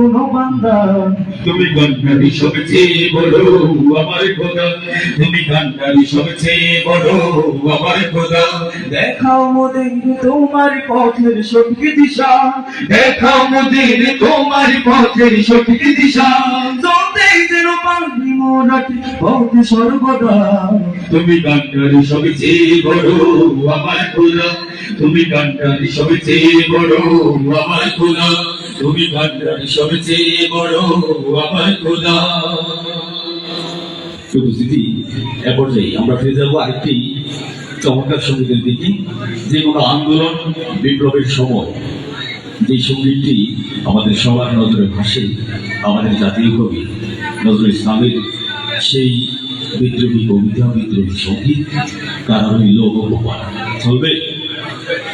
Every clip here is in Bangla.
কোনো বান্দা। তুমি গানটারি সবচেয়ে বড় আমার খোদা। তুমি গানটারি সবচেয়ে বড় আমার খোদা। দেখাও মোদের তোমার পথের সঠিক দিশা। দেখাও মোদের তোমার পথের সঠিক দিশা। সর্বদা। তুমি গানটারি সবচেয়ে বড় আমার খোদা। তুমি গানটারি সবচেয়ে বড় আমার খোদা। তুমি গানটারি সবচেয়ে বড় আমার খোদা। আমরা যাব চমৎকার সঙ্গীতের দিকে, যে কোনো আন্দোলন, বিপ্লবের সময়। যে সঙ্গীতটি আমাদের সবার নজরে ভাসে, আমাদের জাতীয় কবি নজরুল ইসলামের সেই বিদ্রোহী কবিতা, বিদ্রোহী সংগীত কারণ লোক চলবে?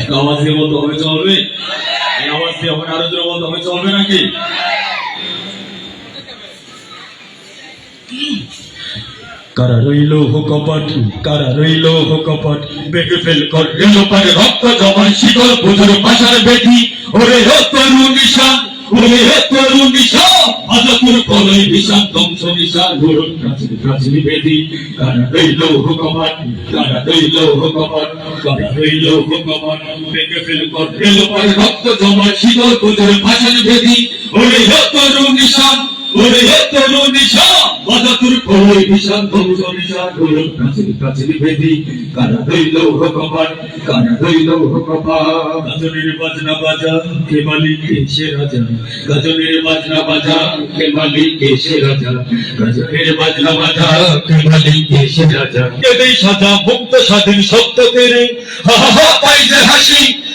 এক আওয়াজ দিয়ে বলতে হবে, চলবে? আরও জোরে বলতে হবে চলবে নাকি? কারা রইল কপট কারা রইল কপট বেগে ফেল কর পারে রক্ত জমান শীতল পুজোর পাশার বেটি, ওরে রক্ত নিশান ওরে হে তরু নিশান আজাতুর কলই নিশান ধ্বংস নিশান গুরুর প্রাচীর প্রাচীর বেদি কারা রইল হুকমান কারা রইল পাশার বেদি ওরে নিশান ওরে হে তরু নিশান আজাতুর কলই নিশান ধ্বংস নিশান গুরুর প্রাচীর প্রাচীর বেদি। কারা রইল হুকমান কারা রইল হুকমান গাজনের বাজনা বাজা, কে মালিক সে রাজা? গজনের বাজনা বাজা, কে মালিক এসে রাজা? গজনের বাজনা বাজা, কে মালিক এসে রাজা? কেদেই সাজা মুক্ত স্বাধীন সত্য তেরে হাসি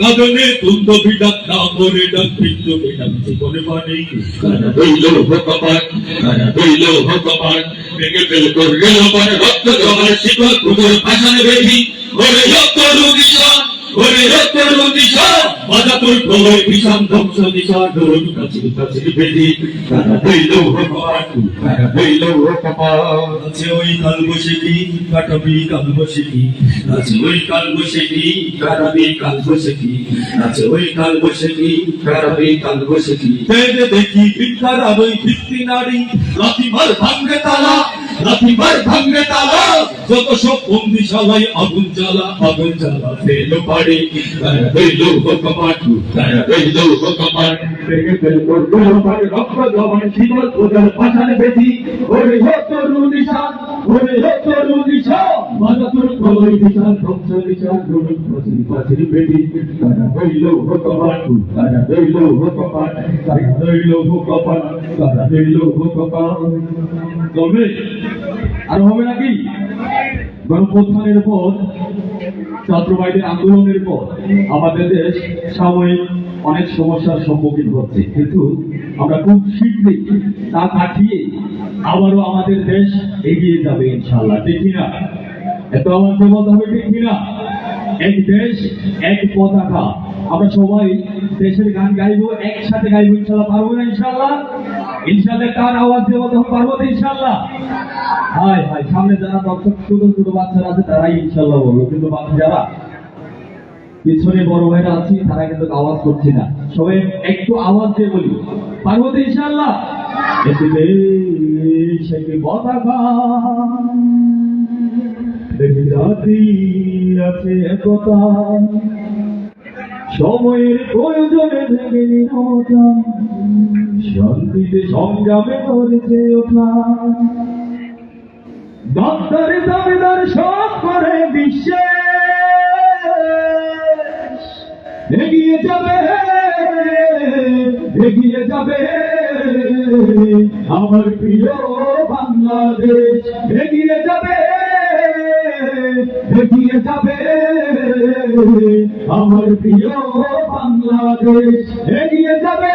কাদনে তুন্দ বিডাক না করে ডাক বিন্দু বিডাক জীবনে মানে কানা রইল ভগবান, কানা রইল ভগবান। ভেঙে বেল কর গেল মানে রক্ত জমার শিকল কুকুর ভাষণ বেদি ওরে মাদাপুর প্রলয় ভীষণ ধ্বংস নিশান ধরুন কাছির কাছির বেদি রইল ভগবান কারা রইল ভগবান আছে ওই কাল কাটাবি কাল বসে কি আছে ওই কাল বসে কি কারাবি কাল বসে কি আছে ওই কাল বসে কি কারাবি কাল বসে কি তেরে দেখি ভিক্ষার আলোই ভিত্তি নারী লাথি মার তালা মার ভাঙ্গে তালা, যত সব বন্দিশালায় আগুন জ্বালা আগুন জ্বালা ফেল পাড়ে। ফেল কারা রইল ভগবান তবে আর হবে নাকি গণপ্রথানের পর ছাত্রবাহীদের আন্দোলনের পর আমাদের দেশ সাময়িক অনেক সমস্যার সম্মুখীন হচ্ছে। কিন্তু আমরা খুব শীঘ্রই তা কাটিয়ে আবারও আমাদের দেশ এগিয়ে যাবে ইনশাল্লাহ ঠিক কিনা? এত আমার বলতে হবে ঠিক কিনা? এক দেশ, এক পতাকা। আমরা সবাই দেশের গান গাইবো, একসাথে গাইবো ইনশাল্লাহ পারব না ইনশাল্লাহ আওয়াজ ইনশাল্লাহ সামনে যারা ছোট ছোট বাচ্চারা আছে, তারাই ইনশাল্লাহ কিন্তু যারা, পিছনে বড় তারা কিন্তু আওয়াজ করছে না। একটু আওয়াজ দিয়ে বলি আছে সময়ের প্রয়োজনে শান্তিতে সংগ্রামে করেছে ওঠা দপ্তরে দাবিদার সব করে বিশ্বে। এগিয়ে যাবে এগিয়ে যাবে। আমার প্রিয় বাংলাদেশ, এগিয়ে যাবে এগিয়ে যাবে। আমার প্রিয় বাংলাদেশ, এগিয়ে যাবে।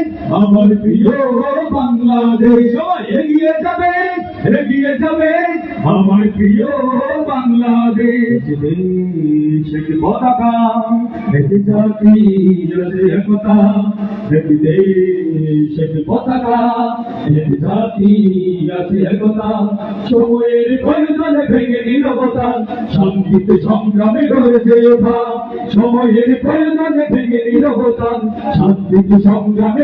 আমার প্রিয় বাংলাদেশ, এগিয়ে যাবে এগিয়ে যাবে। আমার প্রিয় বাংলাদেশ দেশ পতাকা একটি জাতি একতা একটি দেশ পতাকা একটি জাতি আছে একতা। সময়ের প্রয়োজনে ভেঙে নিরবতা, শান্তিতে সংগ্রামে গড়েছে ওঠা সময়ের প্রয়োজনে ভেঙে নিরবতা, শান্তিতে সংগ্রামে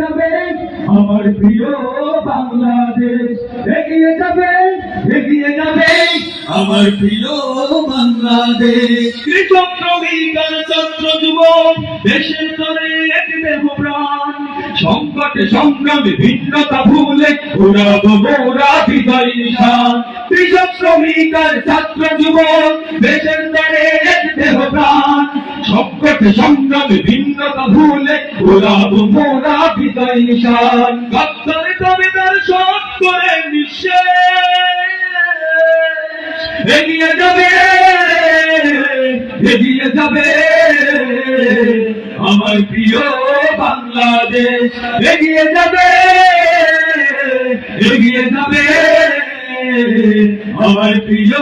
যাবে আমার প্রিয় বাংলাদেশ। এগিয়ে যাবে এগিয়ে যাবে আমার প্রিয় বাংলাদেশ। শ্রমিকার ছাত্র যুবক, দেশের তরে এক দেহ প্রাণ। সংকটে সংগ্রামে ভিন্নতা ভুলে ঘোরাবো মোরা বিদায় নিশান। কৃষক শ্রমিকার ছাত্র যুবক, দেশের তরে এক দেহ প্রাণ। সংকটে সংগ্রামে ভিন্নতা ভুলে ঘোরাবো মোরা বিদায় নিশান গদ্দারে দাবিদার সব আমার প্রিয় বাংলাদেশ এগিয়ে যাবে এগিয়ে যাবে আমার প্রিয়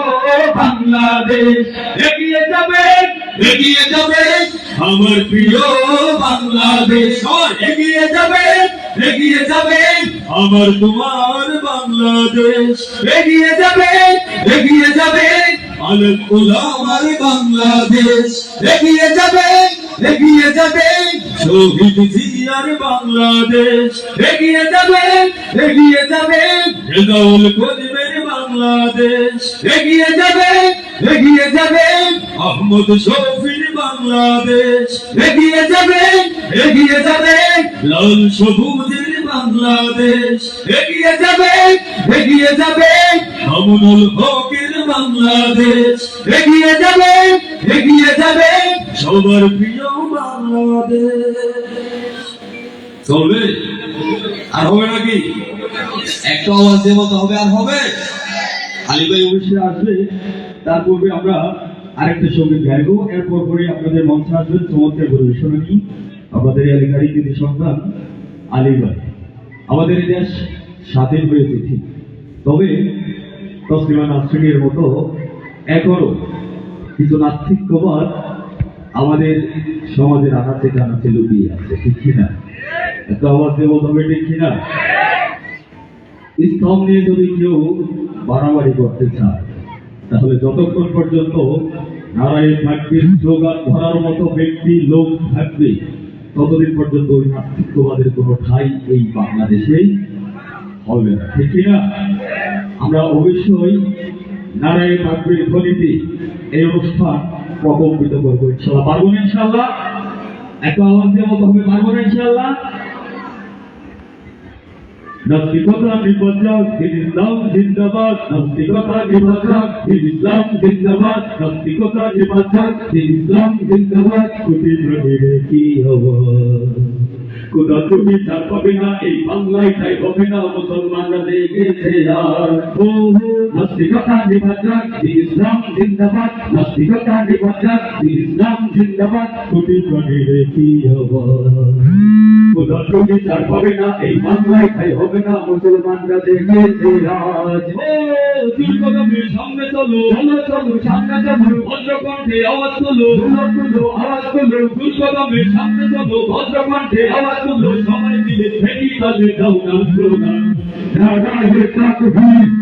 বাংলাদেশ এগিয়ে যাবে এগিয়ে যাবে আমার প্রিয় বাংলাদেশ এগিয়ে যাবে এগিয়ে যাবে আমার তোমার বাংলাদেশ। এগিয়ে যাবে এগিয়ে যাবে আমার বাংলাদেশ। এগিয়ে যাবে এগিয়ে যাবে শহীদ জিয়ার বাংলাদেশ। এগিয়ে যাবে এগিয়ে যাবে রেজাউল করিমের বাংলাদেশ। এগিয়ে যাবে এগিয়ে যাবে। আহমদ শফির বাংলাদেশ। এগিয়ে যাবে এগিয়ে যাবে। লাল সবুজের বাংলাদেশ। এগিয়ে যাবে এগিয়ে যাবে। আমনুল হকের বাংলাদেশ। এগিয়ে যাবে এগিয়ে যাবে। সবার প্রিয় বাংলাদেশ। চলবে? আর হবে নাকি? একটা আওয়াজ দিয়ে বলতে হবে, আর হবে? আলী ভাই অবশ্যই আসবে তার পূর্বে আমরা আরেকটা সংগীত গাইবো। এরপর পরে আপনাদের মঞ্চে আসবেন চমৎকার পরিবেশনা নিয়ে আমাদের এলাকারই কৃতি সন্তান আলী ভাই আমাদের এই দেশ স্বাধীন হয়েছে ঠিক তবে তসলিমা নাসরিনের মতো এখনও কিছু নাস্তিক্যবাদ আমাদের সমাজের আনাচে কানাচে লুকিয়ে আছে, ঠিক কিনা? এত আওয়াজ দিয়ে বলতে হবে, ঠিক কিনা? ইসলাম নিয়ে যদি কেউ বাড়াবাড়ি করতে চায়। তাহলে যতক্ষণ পর্যন্ত নারায়ণ থাকবির স্লোগান ধরার মতো ব্যক্তি, লোক থাকবে, ততদিন পর্যন্ত ওই নাস্তিক্যবাদের কোনো ঠাই এই বাংলাদেশেই হবে না। ঠিক কিনা আমরা অবশ্যই নারায়ণ থাকবির ধ্বনিতে এই অনুষ্ঠান প্রকম্পিত করব ইনশাল্লাহ। পারব না ইনশাল্লাহ? একটা আওয়াজ দিয়ে মতো হবে, পারব না ইনশাল্লাহ? নাস্তিকতা নির্বাচক ইসলাম জিন্দাবাদ নাস্তিকতা নির্বাচক ইসলাম জিন্দাবাদ নাস্তিকতা নির্বাচক ইসলাম জিন্দাবাদ কুটির রহিরে কি হব খোদা তুমি চার পাবে না এই বাংলায় তাই হবে না মুসলমানরা দেখেছে আর ও নাস্তিকতা নিবাজাক ইসলাম জিন্দাবাদ নাস্তিকতা নিবাজাক ইসলাম জিন্দাবাদ কোটি প্রাণী রেখি খোদা তুমি চার হবে না এই বাংলায় তাই হবে না মুসলমানরা দেখেছে রাজ। সামনে চলো চলো চলো সামনে চলো ভদ্রকণ্ঠে আওয়াজ তুলো আওয়াজ তুলো। সামনে চলো ভদ্রকণ্ঠে আওয়াজ তুলো সবাই মিলে ভেটি তাদের দাও না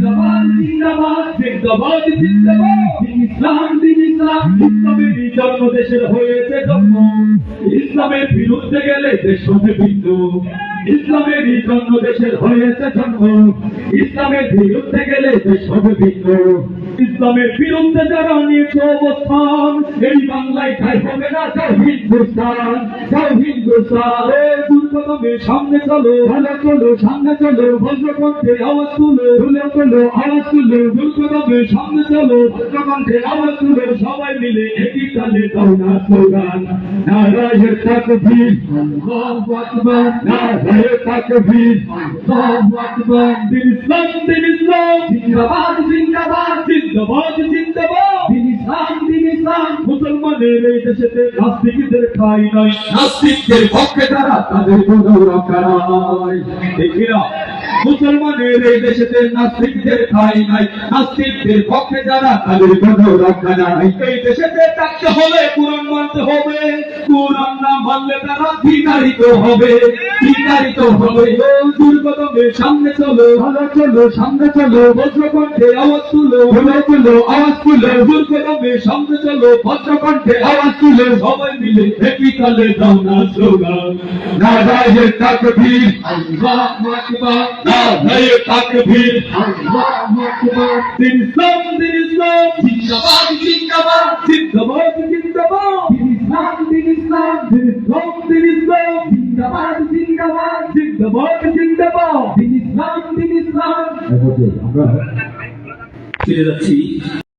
জিন্দাবাদ জিন্দাবাদ। জিন্দাবাদ জিন্দাবাদ। ইসলাম দিন ইসলাম। ইসলামের জন্ম দেশের হয়েছে জন্ম। ইসলামের বিরুদ্ধে গেলে দেশ হবে বিন্দু। ইসলামের জন্ম দেশের হয়েছে জন্ম। ইসলামের বিরুদ্ধে গেলে দেশ হবে বিন্দু। ইসলামের বিরুদ্ধে যারা নিয়েছে অবস্থান, এই বাংলায় ঠাই হবে না যাও হিন্দুস্তান যাও হিন্দুস্তান সামনে চলো, ভালো চলো, সামনে চলো আওয়াজ তুলো তুলে চলো আওয়াজ তুলো সামনে চলো আওয়াজ তুলো, সবাই মিলে একই তালে দাও না স্লোগান। নারায়ের তাকবীর আল্লাহু আকবার দিন ইসলাম দিন ইসলাম জিন্দাবাদ জিন্দাবাদ। জিন্দাবাদ জিন্দাবাদ। দিন ইসলাম মুসলমানের এই দেশেতে নাস্তিকদের খাই নাই। নাস্তিকদের পক্ষে তারা তাদের কোনো রক্ষা নাই। দেখি না মুসলমানের এই দেশেতে নাস্তিকদের খাই নাই। নাস্তিকদের পক্ষে যারা তাদের কোনো রক্ষা নাই। এই দেশেতে থাকতে হলে কোরআন মানতে হবে। কোরআন না মানলে তারা বিতাড়িত হবে। বিতাড়িত হবে। ও দুর্গতমের সামনে চলো, ভালো চলো, সামনে চলো, বজ্রকণ্ঠে আওয়াজ তুলো তুলো তুলো, আওয়াজ তুলো দুর্গতমের সামনে চলো ভদ্রকণ্ঠে আওয়াজ তুলো, সবাই মিলে একই তালে দাও না স্লোগান। নারায়ের তাকবীর আল্লাহু আকবার। নারায়ের তাকবীর আল্লাহু আকবার দিন ইসলাম দিন ইসলাম জিন্দাবাদ জিন্দাবাদ জিন্দাবাদ জিন্দাবাদ দিন ইসলাম দিন ইসলাম দিন ইসলাম দিন ইসলাম জিন্দাবাদ জিন্দাবাদ জিন্দাবাদ জিন্দাবাদ দিন ইসলাম দিন ইসলাম আমরা ফিরে যাচ্ছি।